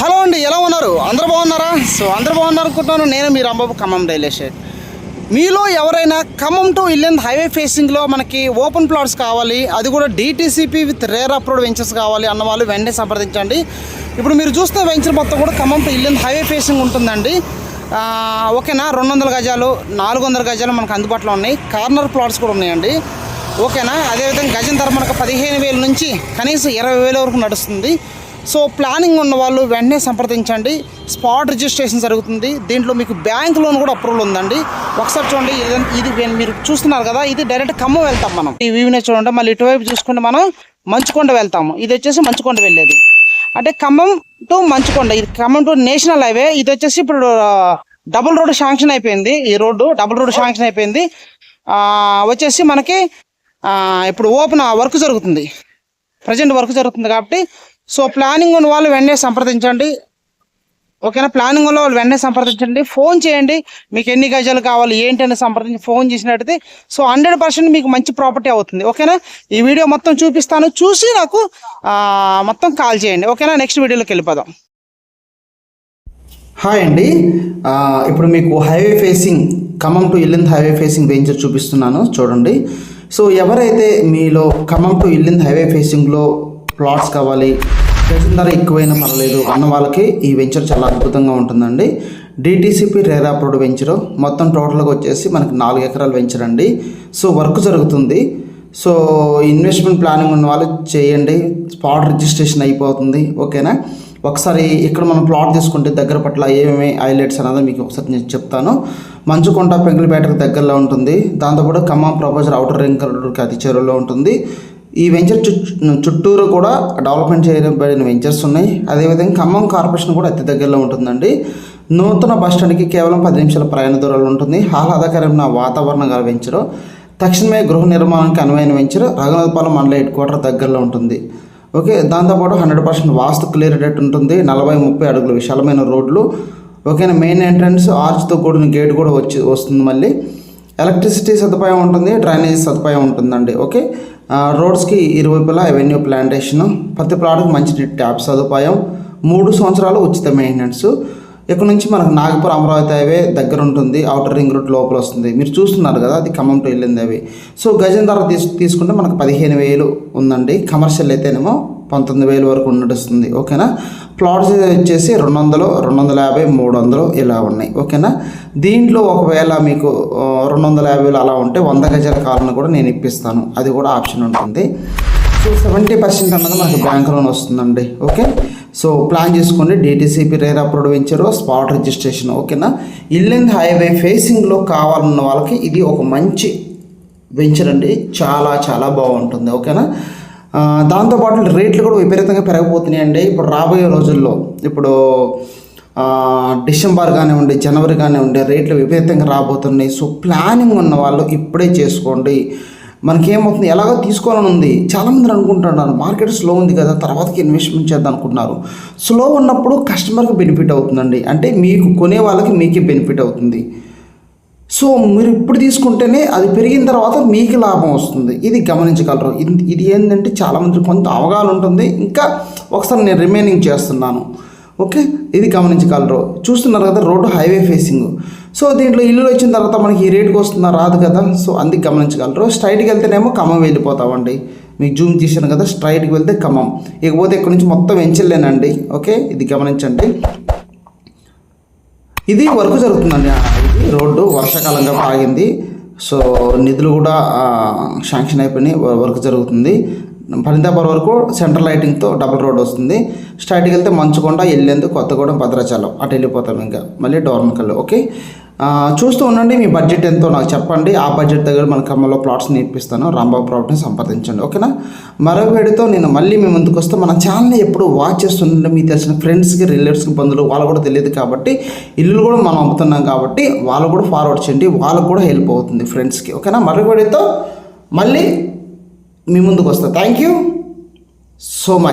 Hello అండి ఎలా ఉన్నారు? అందరు బాగున్నారా? సో అందరు బాగున్నారు అనుకుంటున్నాను. నేను మీ రాంబాబు ఖమ్మం రియల్ ఎస్టేట్ మీలో ఎవరైనా ఖమ్మం టు ఇల్లెంద్ హైవే ఫేసింగ్లో మనకి ఓపెన్ ప్లాట్స్ కావాలి అది కూడా DTCP with RERA approved ventures కావాలి అన్న వాళ్ళు వెంటనే సంప్రదించండి. ఇప్పుడు మీరు చూస్తున్న వెంచర్ మొత్తం కూడా Khammam to Yellandu highway facing ఉంటుందండి. ఓకేనా? రెండు వందల గజాలు నాలుగు వందల గజాలు మనకు అందుబాటులో ఉన్నాయి. కార్నర్ ప్లాట్స్ కూడా ఉన్నాయండి. ఓకేనా? అదేవిధంగా గజం ధర మనకు పదిహేను వేల నుంచి కనీసం ఇరవై వేల వరకు నడుస్తుంది. సో ప్లానింగ్ ఉన్న వాళ్ళు వెంటనే సంప్రదించండి. స్పాట్ రిజిస్ట్రేషన్ జరుగుతుంది. దీంట్లో మీకు బ్యాంక్ లోన్ కూడా అప్రూవల్ ఉందండి. ఒకసారి చూడండి ఇది- మీరు చూస్తున్నారు కదా ఇది డైరెక్ట్ ఖమ్మం వెళ్తాం మనం. ఈ వీవినే చూడండి మళ్ళీ ఇటువైపు చూసుకుంటే మనం మంచుకొండ వెళ్తాము. ఇది వచ్చేసి మంచుకొండ వెళ్ళేది. అంటే ఖమ్మం టు మంచుకొండ ఇది ఖమ్మం టు నేషనల్ హైవే. ఇది వచ్చేసి ఇప్పుడు డబుల్ రోడ్ శాంక్షన్ అయిపోయింది. ఈ రోడ్డు డబుల్ రోడ్ శాంక్షన్ అయిపోయింది. వచ్చేసి మనకి ఇప్పుడు ఓపెన్ వర్క్ జరుగుతుంది. ప్రజెంట్ వర్క్ జరుగుతుంది కాబట్టి సో ప్లానింగ్ ఉన్న వాళ్ళు వెంటనే సంప్రదించండి. ఓకేనా ప్లానింగ్ ఉన్న వాళ్ళు వెంటనే సంప్రదించండి. ఫోన్ చేయండి. మీకు ఎన్ని గజాలు కావాలి ఏంటి అని సంప్రదించి ఫోన్ చేసినట్టయితే సో హండ్రెడ్ పర్సెంట్ మీకు మంచి ప్రాపర్టీ అవుతుంది. ఓకేనా ఈ వీడియో మొత్తం చూపిస్తాను. చూసి నాకు మొత్తం కాల్ చేయండి. ఓకేనా నెక్స్ట్ వీడియోలోకి వెళ్ళిపోదాం. హాయ్ అండి. ఇప్పుడు మీకు highway facing Khammam to Yellandu highway facing venture చూపిస్తున్నాను. చూడండి. సో ఎవరైతే మీలో ఖమ్మం టు ఇల్లింద్ హైవే ఫేసింగ్లో ప్లాట్స్ కావాలి గజం ధర ఎక్కువైనా పర్లేదు అన్న వాళ్ళకి ఈ వెంచర్ చాలా అద్భుతంగా ఉంటుందండి. DTCP RERA approved venture. మొత్తం టోటల్గా వచ్చేసి మనకి నాలుగు ఎకరాలు వెంచర్ అండి. సో వర్క్ జరుగుతుంది. సో ఇన్వెస్ట్మెంట్ ప్లానింగ్ ఉన్న వాళ్ళు చేయండి. స్పాట్ రిజిస్ట్రేషన్ అయిపోతుంది. ఓకేనా? ఒకసారి ఇక్కడ మనం ప్లాట్ తీసుకుంటే దగ్గర పట్ల ఏమేమి హైలైట్స్ అనేది మీకు ఒకసారి నేను చెప్తాను. మంచుకొండ పెంకులపేటకు దగ్గరలో ఉంటుంది. దాంతోపాటు ఖమ్మం ప్రపోజర్ అవుటర్ రింగ్ రోడ్కి అతి చేరువలో ఉంటుంది. ఈ వెంచర్ చుట్టూ చుట్టూరు కూడా డెవలప్మెంట్ చేయబడిన వెంచర్స్ ఉన్నాయి. అదేవిధంగా ఖమ్మం కార్పొరేషన్ కూడా అతి దగ్గరలో ఉంటుందండి. నూతన బస్ స్టాండ్కి కేవలం పది నిమిషాల ప్రయాణ దూరంలో ఉంటుంది. ఆహ్లాదకరమైన వాతావరణం గల వెంచరు. తక్షణమే గృహ నిర్మాణానికి అనువైన వెంచర్. రఘునాథపాలెం మండల హెడ్ క్వార్టర్ దగ్గరలో ఉంటుంది. ఓకే దాంతోపాటు hundred percent vastu clear date ఉంటుంది. నలభై ముప్పై అడుగులు విశాలమైన రోడ్లు. ఓకేనా మెయిన్ ఎంట్రన్స్ ఆర్చ్తో కూడిన గేట్ కూడా వచ్చి వస్తుంది మళ్ళీ. ఎలక్ట్రిసిటీ సదుపాయం ఉంటుంది. డ్రైనేజ్ సదుపాయం ఉంటుందండి. ఓకే రోడ్స్కి ఇరువైపులా అవెన్యూ ప్లాంటేషన్. ప్రతి ప్లాట్కి మంచి ట్యాప్ సదుపాయం. మూడు సంవత్సరాలు ఉచిత మెయింటెనెన్స్ ఇక్కడ నుంచి మనకు నాగపూర్ అమరావతి హైవే దగ్గర ఉంటుంది. అవుటర్ రింగ్ రోడ్ లోపల వస్తుంది. మీరు చూస్తున్నారు కదా అది ఖమ్మం టు వెళ్ళింది అవి సో గజం ధర తీసు తీసుకుంటే మనకు పదిహేను వేలు ఉందండి. కమర్షియల్ అయితేనేమో పంతొమ్మిది వేల వరకు నడుస్తుంది ఓకేనా? ప్లాట్స్ వచ్చేసి రెండు వందలు రెండు వందల యాభై మూడు వందలు ఇలా ఉన్నాయి. ఓకేనా? దీంట్లో ఒకవేళ మీకు రెండు వందల యాభైలు అలా ఉంటే వంద గజాల కాలను కూడా నేను ఇప్పిస్తాను. అది కూడా ఆప్షన్ ఉంటుంది. సో సెవెంటీ పర్సెంట్ అన్నది మనకి బ్యాంక్ లోన్ వస్తుందండి. ఓకే సో ప్లాన్ చేసుకోండి. DTCP RERA approved venture spot registration ఓకేనా ఇల్లెండ్ హైవే ఫేసింగ్లో కావాలన్న వాళ్ళకి ఇది ఒక మంచి వెంచర్ అండి. చాలా చాలా బాగుంటుంది. ఓకేనా దాంతోపాటు రేట్లు కూడా విపరీతంగా పెరగబోతున్నాయండి ఇప్పుడు రాబోయే రోజుల్లో ఇప్పుడు డిసెంబర్ కానివ్వండి జనవరి కానివ్వండి రేట్లు విపరీతంగా రాబోతున్నాయి. సో ప్లానింగ్ ఉన్న వాళ్ళు ఇప్పుడే చేసుకోండి. మనకేమవుతుంది? ఎలాగో తీసుకోవాలని ఉంది. చాలామంది అనుకుంటున్నారు మార్కెట్ స్లో ఉంది కదా తర్వాతకి ఇన్వెస్ట్మెంట్ చేద్దాం అనుకుంటున్నారు. స్లో ఉన్నప్పుడు కస్టమర్కి బెనిఫిట్ అవుతుందండి. అంటే మీకు కొనే వాళ్ళకి మీకే బెనిఫిట్ అవుతుంది. సో మీరు ఇప్పుడు తీసుకుంటేనే అది పెరిగిన తర్వాత మీకు లాభం వస్తుంది. ఇది గమనించగలరు. ఇది ఇది ఏంటంటే చాలామంది కొంత అవగాహన ఉంటుంది. ఇంకా ఒకసారి నేను రిమైనింగ్ చేస్తున్నాను. ఓకే? ఇది గమనించగలరు. చూస్తున్నారు కదా రోడ్డు హైవే ఫేసింగ్. సో దీంట్లో ఇల్లు వచ్చిన తర్వాత మనకి ఈ రేటుకి వస్తుందా రాదు కదా. సో అందుకు గమనించగలరు. స్ట్రైట్కి వెళ్తేనేమో ఖమ్మం వెళ్ళిపోతామండి. మీకు జూమ్ తీసాను కదా స్ట్రైట్కి వెళ్తే ఖమ్మం. ఇకపోతే ఇక్కడ నుంచి మొత్తం వెంచలేనండి ఓకే ఇది గమనించండి. ఇది వర్క్ జరుగుతుందండి. ఇది రోడ్డు వర్షాకాలంగా ఆగింది సో నిధులు కూడా శాంక్షన్ అయిపోయినాయి. వర్క్ జరుగుతుంది. ఫలితాపురం వరకు సెంట్రల్ లైటింగ్తో డబుల్ రోడ్ వస్తుంది. స్ట్రైట్కి వెళ్తే మంచుకొండ వెళ్ళేందుకు కొత్తగూడెం భద్రాచలం. అటు వెళ్ళిపోతాం ఇంకా. మళ్ళీ డోర్మకల్ ఓకే. చూస్తూ ఉండండి మీ బడ్జెట్ ఎంతో నాకు చెప్పండి. ఆ బడ్జెట్ దగ్గర మన ఖమ్మంలో ప్లాట్స్ నేర్పిస్తాను. రాంబాబు ప్రాపర్టీని సంప్రదించండి ఓకేనా? మరో వేడితో నేను మళ్ళీ మీ ముందుకు వస్తే మన ఛానల్ని ఎప్పుడు వాచ్ చేస్తుంటే మీకు తెలిసిన ఫ్రెండ్స్కి రిలేటివ్స్కి బంధువులు వాళ్ళు కూడా తెలియదు కాబట్టి ఇల్లు కూడా మనం అమ్ముతున్నాం కాబట్టి వాళ్ళు కూడా ఫార్వర్డ్ చేయండి వాళ్ళకు కూడా హెల్ప్ అవుతుంది ఫ్రెండ్స్కి ఓకేనా? మరో వేడితో మళ్ళీ మీ ముందుకు వస్తా. Thank you so much